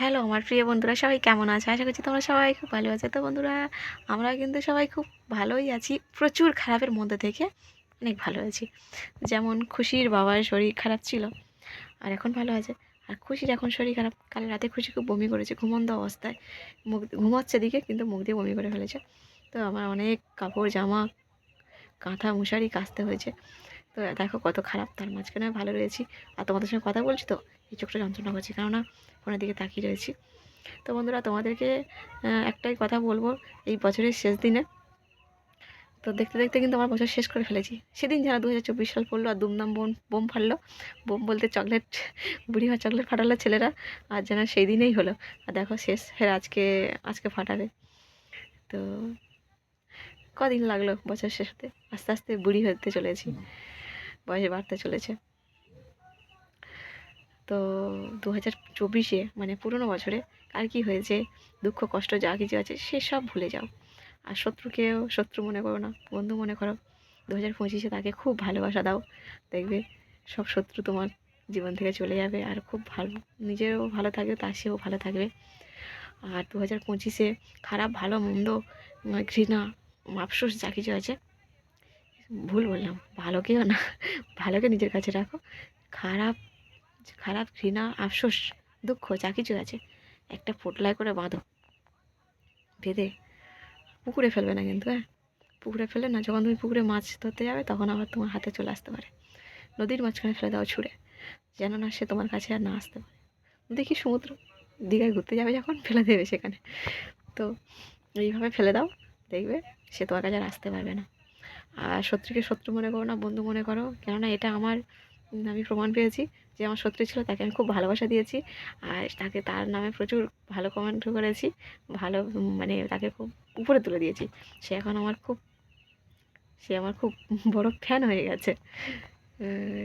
Hello আমার প্রিয় বন্ধুরা, সবাই কেমন আছে? আশা করছি তোমরা সবাই খুব ভালো আছো। তো বন্ধুরা আমরা কিন্তু সবাই খুব ভালোই আছি, প্রচুর খারাপের মধ্যে থেকে অনেক ভালো আছি। যেমন খুশির বাবার শরীর খারাপ ছিল, আর এখন ভালো আছে। আর খুশির এখন শরীর খারাপ, কাল রাতে খুশি খুব বমি করেছে, ঘুমন্ত অবস্থায়। মুখ ঘুমাচ্ছে দিকে, কিন্তু মুখ দিয়ে বমি করে ফেলেছে। তো আমার অনেক কাপড়, জামা, কাঁথা, মশারি কাচতে হয়েছে। তো দেখো কত খারাপ, তার মাঝখানে ভালো রয়েছি। আর তোমাদের সঙ্গে কথা বলছি তো? এই চোখটা যন্ত্রণা করছে, কেননা ফোনের দিকে তাকিয়ে রয়েছি। তো বন্ধুরা, তোমাদেরকে একটাই কথা বলব, এই বছরের শেষ দিনে, তো দেখতে দেখতে কিন্তু আমার বছর শেষ করে ফেলেছি। সেদিন যারা দু হাজার চব্বিশ সাল পড়ল আর দুমদাম বোম বোম ফাটলো বোম বলতে চকলেট বুড়িমা চকলেট ফাটালো ছেলেরা, আর যেন সেই দিনেই হলো। আর দেখো শেষ, ফের আজকে আজকে ফাটাবে। তো কদিন লাগল বছর শেষ হতে? আস্তে আস্তে বুড়ি হতে চলেছি, বয়স বাড়তে চলেছে। তো দু হাজার চব্বিশে মানে পুরনো বছরে, আর কি হয়েছে, দুঃখ, কষ্ট, যা কিছু আছে সেসব ভুলে যাও। আর শত্রুকেও, শত্রু মনে করো না, বন্ধু মনে করো দু হাজার পঁচিশে তাকে খুব ভালোবাসা দাও। দেখবে সব শত্রু তোমার জীবন থেকে চলে যাবে, আর খুব ভালো নিজেরও ভালো থাকবে, তার সেও ভালো থাকবে। আর দু হাজার পঁচিশে খারাপ, ভালো, মন্দ ঘৃণা, আফসোস, যা কিছু আছে, ভুল বললাম, ভালোকেও না, ভালোকে নিজের কাছে রাখো। খারাপ খারাপ ঘৃণা, আফসোস, দুঃখ, যা কিছু আছে, একটা পোটলায় করে বাঁধো। বেঁধে পুকুরে ফেলবে না কিন্তু হ্যাঁ? পুকুরে ফেলে না, যখন তুমি পুকুরে মাছ ধরতে যাবে, তখন আবার তোমার হাতে চলে আসতে পারে। নদীর মাঝখানে ফেলে দাও ছুঁড়ে, যেন না সে তোমার কাছে আর না আসতে পারে। দেখি সমুদ্র দীঘায় ঘুরতে যাবে যখন, ফেলে দেবে সেখানে। তো এইভাবে ফেলে দাও, দেখবে সে তোমার কাছে আর আসতে পারবে না। আর শত্রুকে শত্রু মনে করো না, বন্ধু মনে করো, কেননা এটা আমার আমি প্রমাণ পেয়েছি যে আমার শত্রু ছিল, তাকে আমি খুব ভালোবাসা দিয়েছি। আর তাকে তার নামে প্রচুর ভালো কমেন্ট করেছি, ভালো মানে তাকে খুব উপরে তুলে দিয়েছি। সে এখন আমার খুব, সে আমার খুব বড় ফ্যান হয়ে গেছে।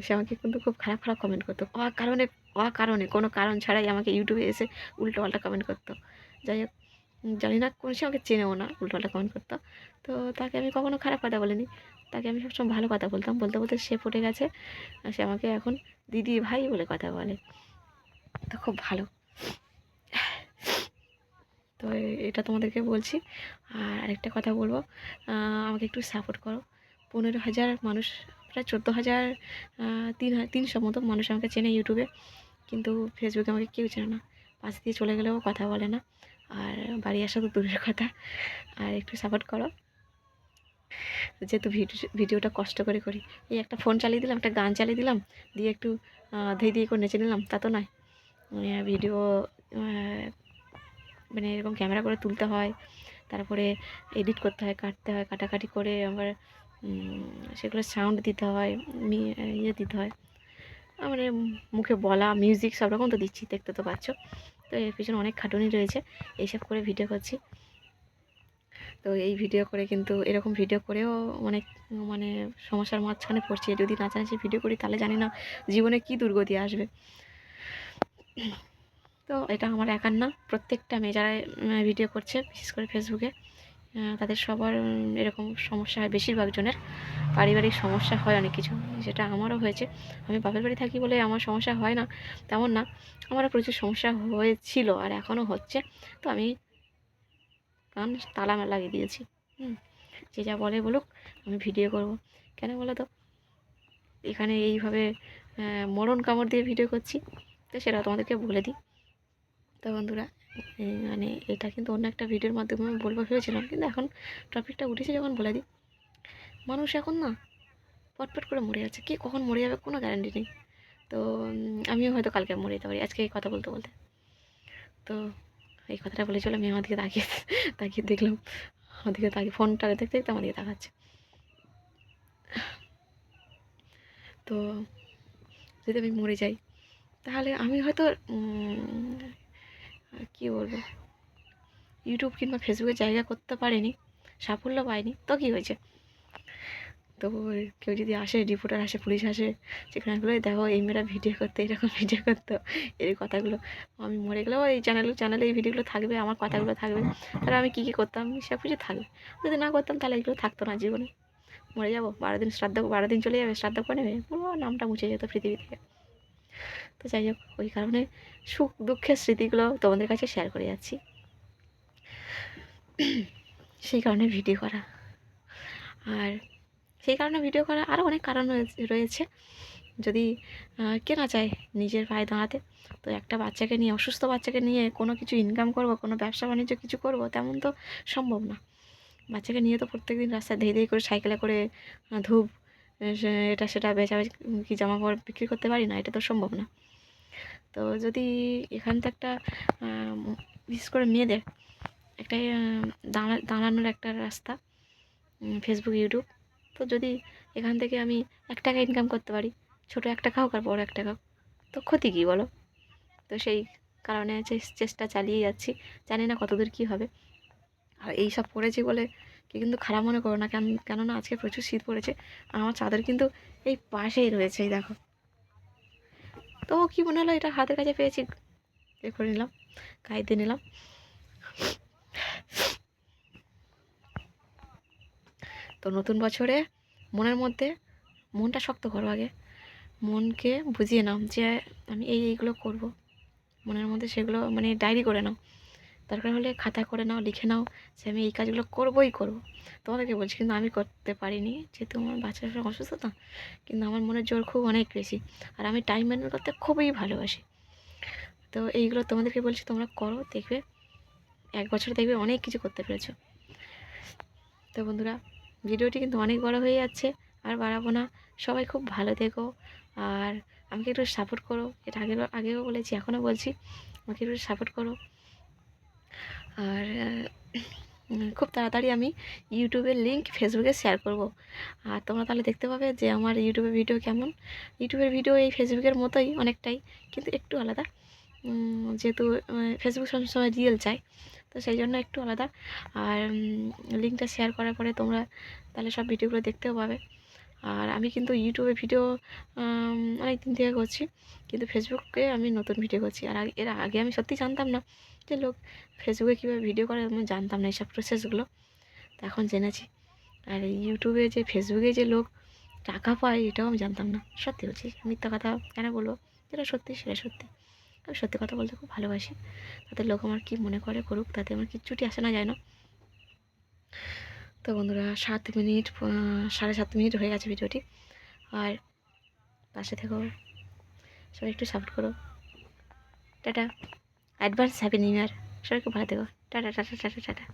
সে আমাকে কিন্তু খুব খারাপ খারাপ কমেন্ট করতো। অ কারণে অ কারণে কোনো কারণ ছাড়াই আমাকে ইউটিউবে এসে উল্টো পাল্টা কমেন্ট করতো। যাই হোক জানি না কোন, সে আমাকে চেনেও না উল্টো পাল্টা কমেন্ট করতো। তো তাকে আমি কখনো খারাপ কথা বলিনি। তাকে আমি সবসময় ভালো কথা বলতাম। বলতে বলতে সে পড়ে গেছে। আর সে আমাকে এখন দিদি ভাই বলে কথা বলে। তো খুব ভালো। তো এটা তোমাদেরকে বলছি। আর আরেকটা কথা বলব। আমাকে একটু সাপোর্ট করো। পনেরো হাজার মানুষ, প্রায় চোদ্দ হাজার তিন তিনশো মতো মানুষ আমাকে চেনে ইউটিউবে কিন্তু ফেসবুকে আমাকে কেউ চেনে না। পাশ দিয়ে চলে গেলেও কথা বলে না। আর বাড়ি আসা তো দূরের কথা। আর একটু সাপোর্ট করো। যেহেতু ভিডিও, ভিডিওটা কষ্ট করে করি। এই একটা ফোন চালিয়ে দিলাম, একটা গান চালিয়ে দিলাম, দিয়ে একটু ধেই দিয়ে করে নেচে নিলাম, তা তো নয়। ভিডিও মানে এরকম ক্যামেরা করে তুলতে হয়, তারপরে এডিট করতে হয়, কাটতে হয়, কাটাকাটি করে আবার সেগুলো সাউন্ড দিতে হয় ইয়ে দিতে হয়। মানে মুখে বলা মিউজিক সব রকম তো দিচ্ছি, দেখতে তো পাচ্ছ। তো এর পিছনে অনেক খাটুনি রয়েছে, এইসব করে ভিডিও করছি। তো এই ভিডিও করে কিন্তু এরকম ভিডিও করেও অনেক মানে সমস্যার মাঝখানে পড়ছি। যদি নাচানাচি ভিডিও করি, তাহলে জানি না জীবনে কী দুর্গতি আসবে। তো এটা আমার একার না, প্রত্যেকটা মেয়ে যারা ভিডিও করছে, বিশেষ করে ফেসবুকে। তাদের সবার এরকম সমস্যা হয় বেশিরভাগ জনের। পারিবারিক সমস্যা হয় অনেক কিছু, যেটা আমারও হয়েছে। আমি বাপের বাড়ি থাকি বলে আমার সমস্যা হয় না, তেমন না। আমারও প্রচুর সমস্যা হয়েছিল আর এখনও হচ্ছে। তো আমি কান তালা লাগিয়ে দিয়েছি। হুম, যে যা বলে বলুক, আমি ভিডিও করব। কেন বলো তো? এখানে এইভাবে মরণ কামড় দিয়ে ভিডিও করছি। তো সেটা তোমাদেরকে বলে দিই। তো বন্ধুরা মানে এটা কিন্তু অন্য একটা ভিডিওর মাধ্যমে আমি বলব, ভেবেছিলাম। কিন্তু এখন টপিকটা উঠেছে যখন বলে দিই। মানুষ এখন না, পটপট করে মরে যাচ্ছে। কে কখন মরে যাবে কোনো গ্যারান্টি নেই। তো আমিও হয়তো কালকে মরে যেতে পারি। আজকে কথা বলতে বলতে। তো এই কথাটা বলে বলেছিল আমি আমার দিকে তাকিয়ে তাকিয়ে দেখলাম, আমার দিকে তাকিয়ে ফোনটা দেখতে দেখতে আমার দিকে তাকাচ্ছে। তো যদি আমি মরে যাই, তাহলে আমি হয়তো কী বলব, ইউটিউব কিংবা ফেসবুকে জায়গা করতে পারিনি, সাফল্য পাইনি, তো কী হয়েছে? তো কেউ যদি আসে রিপোর্টার আসে পুলিশ আসে, সেখানে বলে দেখো, এই মেয়েরা ভিডিও করতে, এরকম ভিডিও করতো। এই কথাগুলো। আমি মরে গেলেও এই চ্যানেল চ্যানেলে এই ভিডিওগুলো থাকবে, আমার কথাগুলো থাকবে। তাহলে আমি কী কী করতাম? সব কিছু থাকবে। যদি না করতাম, তাহলে এগুলো থাকতো না জীবনে। মরে যাব। বারো দিন শ্রাদ্ধ, বারো দিন চলে যাবে, শ্রাদ্ধ করে নেবে। পুরো নামটা মুছে যেত পৃথিবী থেকে। তো যাই হোক, ওই কারণে সুখ, দুঃখের স্মৃতিগুলো তোমাদের কাছে শেয়ার করে যাচ্ছি। সেই কারণে ভিডিও করা। আর সেই কারণে ভিডিও করা আরও অনেক কারণ রয়েছে- যদি কে না চায় নিজের পায়ে দাঁড়াতে তো একটা বাচ্চাকে নিয়ে অসুস্থ বাচ্চাকে নিয়ে কোনো কিছু ইনকাম করব কোনো ব্যবসা বাণিজ্য কিছু করব তেমন তো সম্ভব না। বাচ্চাকে নিয়ে তো প্রত্যেক দিন রাস্তায় ধেই ধেই করে সাইকেলে করে ধূপ এটা সেটা বেচাবেচি কি জামা কাপড় বিক্রি করতে পারি না এটা তো সম্ভব না। তো যদি এখান থেকে একটা বিশেষ করে মেয়েদের একটা আহ, দাঁড়া দাঁড়ানোর একটা রাস্তা ফেসবুক ইউটিউব তো যদি এখান থেকে আমি এক টাকা ইনকাম করতে পারি, ছোটো এক টাকা হোক আর বড় এক টাকা তো ক্ষতি কী বলো? তো সেই কারণে চেষ্টা চালিয়ে যাচ্ছি, জানি না কতদূর কী হবে। আর এই সব পড়েছি বলে কি কিন্তু খারাপ মনে করো না, কেন কেননা আজকে প্রচুর শীত পড়েছে, আর আমার চাদর কিন্তু এই পাশেই রয়েছে, এই দেখো। তো কি মনে হলো, এটা হাতের কাছে পেয়েছি, এ করে নিলাম, গায়ে দিয়ে নিলাম। তো নতুন বছরে মনের মধ্যে মনটা শক্ত করো আগে। মনকে বুঝিয়ে নাও যে আমি এই এইগুলো করব। মনের মধ্যে সেগুলো মানে ডায়েরি করে নাও। দরকার হলে খাতা করে নাও, লিখে নাও যে আমি এই কাজগুলো করবই করব। তোমাদেরকে বলছি কিন্তু আমি করতে পারিনি। যেহেতু আমার বাচ্চাটা অসুস্থ তো, কিন্তু আমার মনের জোর খুব অনেক বেশি। আর আমি টাইম ম্যানেজ করতে খুবই ভালোবাসি। তো এইগুলো তোমাদেরকে বলছি তোমরা করো, দেখবে এক বছর দেখবে অনেক কিছু করতে পেরেছ। তো বন্ধুরা ভিডিওটি কিন্তু অনেক বড় হয়ে যাচ্ছে, আর বাড়াবো না। সবাই খুব ভালো থেকো, আর আমাকে একটু সাপোর্ট করো। এটা আগের আগেও বলেছি, এখনও বলছি, আমাকে একটু সাপোর্ট করো। আর খুব তাড়াতাড়ি আমি ইউটিউবের লিঙ্ক ফেসবুকে শেয়ার করব। আর তোমরা তাহলে দেখতে পাবে যে আমার ইউটিউবের ভিডিও কেমন। ইউটিউবের ভিডিও এই ফেসবুকের মতোই অনেকটাই, কিন্তু একটু আলাদা। যেহেতু ফেসবুক সবসময় রিয়েল চাই তো সেই জন্য একটু আলাদা। আর লিঙ্কটা শেয়ার করার পরে তোমরা তাহলে সব ভিডিওগুলো দেখতেও পাবে। আর আমি কিন্তু ইউটিউবে ভিডিও অনেক দিন থেকে করছি, কিন্তু ফেসবুকে আমি নতুন ভিডিও করছি। আর এর আগে আমি সত্যি জানতাম না যে লোক ফেসবুকে কীভাবে ভিডিও করে, আমি জানতাম না এইসব প্রসেসগুলো তো এখন জেনেছি। আর ইউটিউবে যে ফেসবুকে যে লোক টাকা পায়, এটাও আমি জানতাম না। সত্যি বলছি, মিথ্যা কথা কেন বলব? যেটা সত্যি সেটা সত্যি। আমি সত্যি কথা বলতে খুব ভালোবাসি। তাতে লোক আমার কী মনে করে করুক, তাতে আমার কিচ্ছুটি আসে না, যায় না। তো বন্ধুরা, সাত মিনিট সাড়ে সাত মিনিট হয়ে গেছে ভিডিওটি। আর পাশে থেকো। সবাই একটু সাপোর্ট করো। Tata. Advance happy new year সবাইকে ভালো থেকো। Tata tata tata tata.